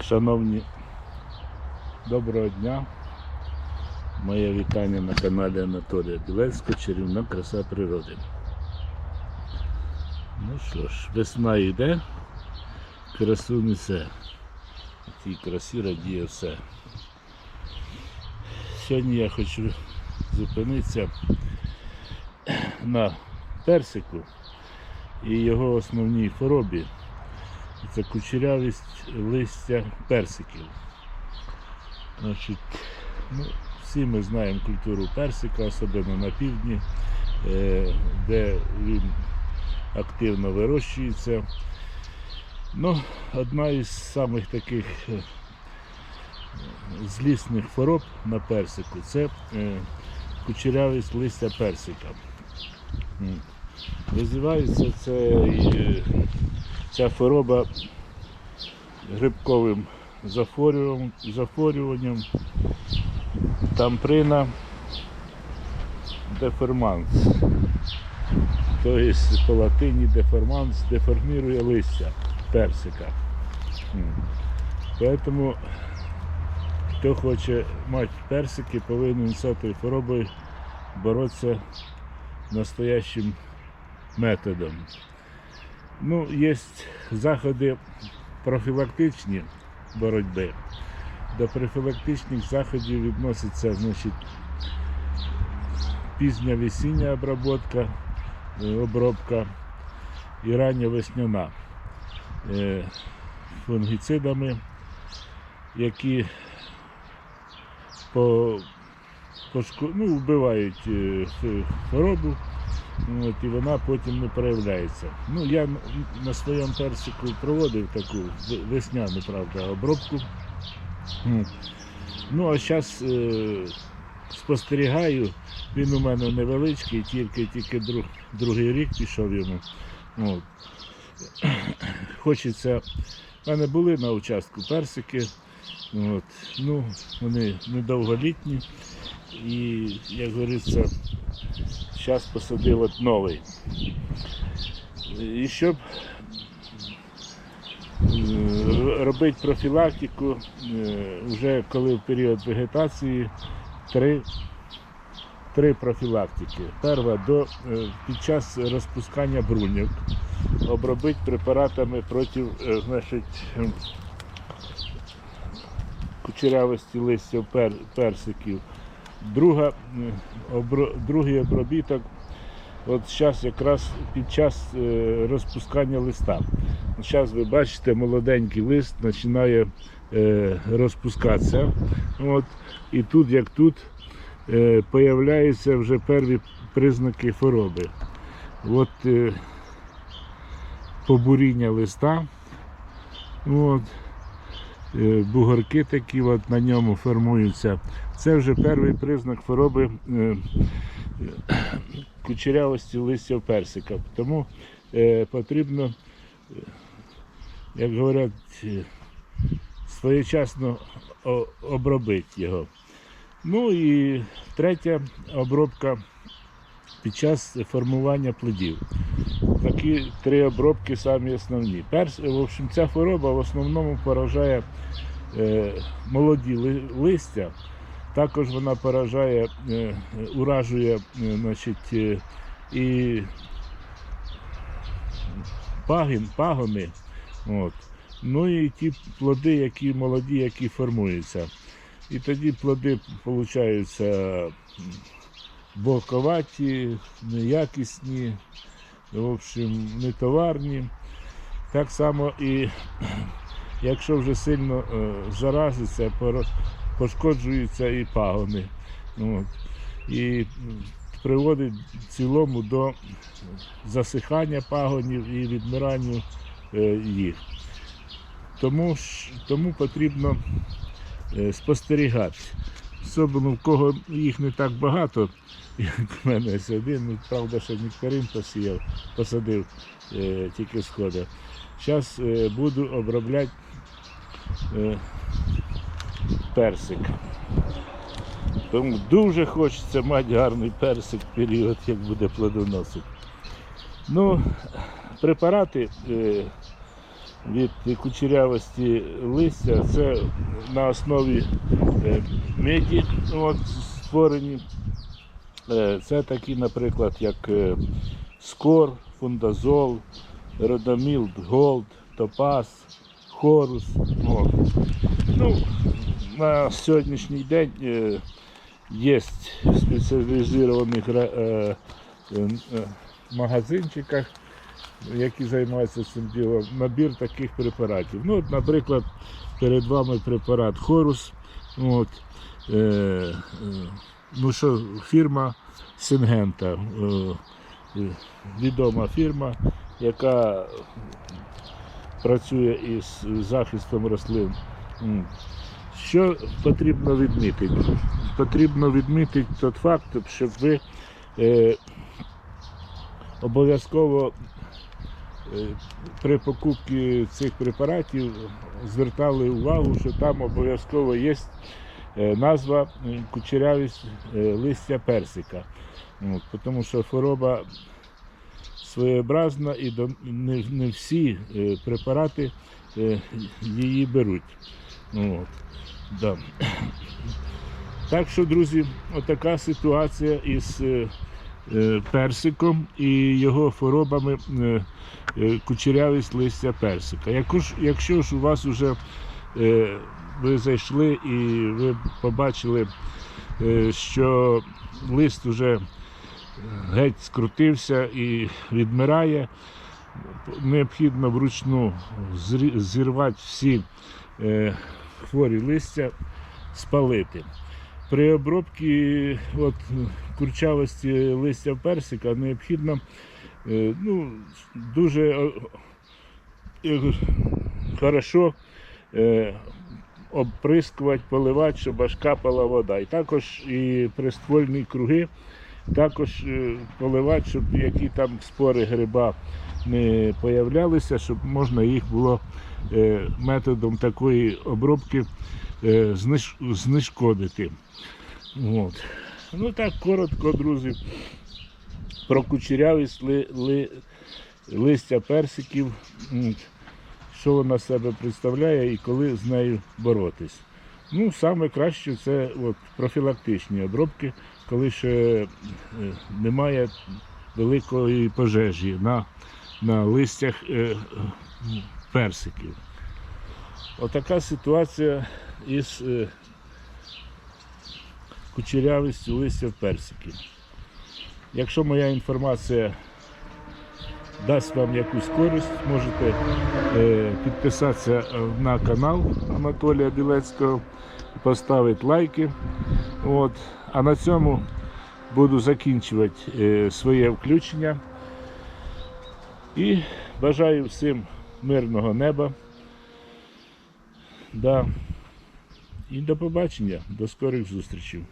Шановні, доброго дня. Моє вітання на каналі Анатолія Білецького Чарівна краса природи. Ну що ж, весна йде, красу несе. Цій красі радіє все. Сьогодні я хочу зупинитися на персику і його основній хворобі. Це кучерявість листя персиків. Значить, ну, всі ми знаємо культуру персика, особливо на півдні, е, де він активно вирощується. Ну, одна із самих таких е, злісних хвороб на персику це е, кучерявість листя персика. Визивається це, ця хвороба грибковим захворюванням, тамприна деформанс. Тобто по латині деформанс деформірує листя персика. М. Поэтому хто хоче мати персики, повинен з цією хворобою боротися настоящим методом. Ну, є заходи профілактичні боротьби. До профілактичних заходів відноситься значить, пізня весіння обробка, е, обробка і рання весняна е, фунгіцидами, які по, пошко- ну, вбивають е, хворобу, От, і вона потім не проявляється. Ну, я на своєму персику проводив таку весняну, правда, обробку. Ну, а зараз е, спостерігаю, він у мене невеличкий, тільки, тільки друг, другий рік пішов йому. От. Хочеться. У мене були на участку персики. От. Ну, вони недовголітні. І, як говориться, зараз посадив от новий. І щоб е, робити профілактику, е, вже коли в період вегетації три, три профілактики. Перша до, е, під час розпускання бруньок обробити препаратами проти значить, кучерявості листя пер, персиків. Друга, е, обро, другий обробіток от зараз якраз під час е, розпускання листа. Зараз ви бачите, молоденький лист починає е, розпускатися. От, і тут, як тут, появляються вже перві признаки хвороби. От побуріння листа. От, бугорки такі от на ньому формуються. Це вже перший признак хвороби е, кучерявості листя персика. Тому е, потрібно, е, як говорять, е, своєчасно обробити його. Ну і третя обробка під час формування плодів. Такі три обробки самі основні. Перс, в общем, ця хвороба в основному поражає е, молоді ли- листя. Також вона поражає, е, уражує е, значить, е, і пагін, пагони. От. Ну і ті плоди, які молоді, які формуються. І тоді плоди получаються боковаті, неякісні, в общем, нетоварні. Так само і якщо вже сильно е, заразиться, пошкоджуються і пагони. От. І приводить в цілому до засихання пагонів і відмирання е, їх. Тому, тому потрібно е, спостерігати. Особливо в кого їх не так багато, як в мене ось один, ну, правда, що нектарин посіяв, посадив е, тільки сходи. Зараз е, буду обробляти е, персик. Тому дуже хочеться мати гарний персик в період, як буде плодоносити. Ну, препарати е, від кучерявості листя. Це на основі е, меді от, створені. Е, Це такі, наприклад, як е, скор, фундазол, родомілд, голд, топаз, хорус. От. Ну, на сьогоднішній день є в спеціалізованих магазинчиках, які займаються цим ділом, набір таких препаратів. Ну, от, наприклад, перед вами препарат Хорус. От, е, е, ну що, фірма Сингента, е, відома фірма, яка працює із захистом рослин. Що потрібно відмітити? Потрібно відмітити той факт, щоб ви е, обов'язково при покупці цих препаратів звертали увагу, що там обов'язково є е, назва е, кучерявість е, листя персика. Тому що хвороба своєобразна і не, всі е, препарати е, її беруть. От. Так що, друзі, отака ситуація із е, е, персиком і його хворобами е, е, кучерявість листя персика. Якщо ж у вас вже е, ви зайшли і ви побачили, е, що лист вже геть скрутився і відмирає, необхідно вручну зірвати всі е, хворі листя, спалити. При обробці от, курчавості листя персика необхідно е, ну, дуже е, е, хорошо обприскувати, поливати, щоб аж капала вода. І також і приствольні круги також поливати, щоб які там спори гриба не появлялися, щоб можна їх було методом такої обробки знешкодити. От. Ну так, коротко, друзі, про кучерявість ли, ли, листя персиків, що вона себе представляє і коли з нею боротись. Ну, саме краще це от, профілактичні обробки, коли ще е, немає великої пожежі на, на листях е, е, персиків. Отака ситуація із е, кучерявістю листя персиків. Якщо моя інформація дасть вам якусь користь, можете е, підписатися на канал Анатолія Білецького, поставити лайки. От. А на цьому буду закінчувати е, своє включення. І бажаю всім мирного неба. Да. І до побачення, до скорих зустрічей.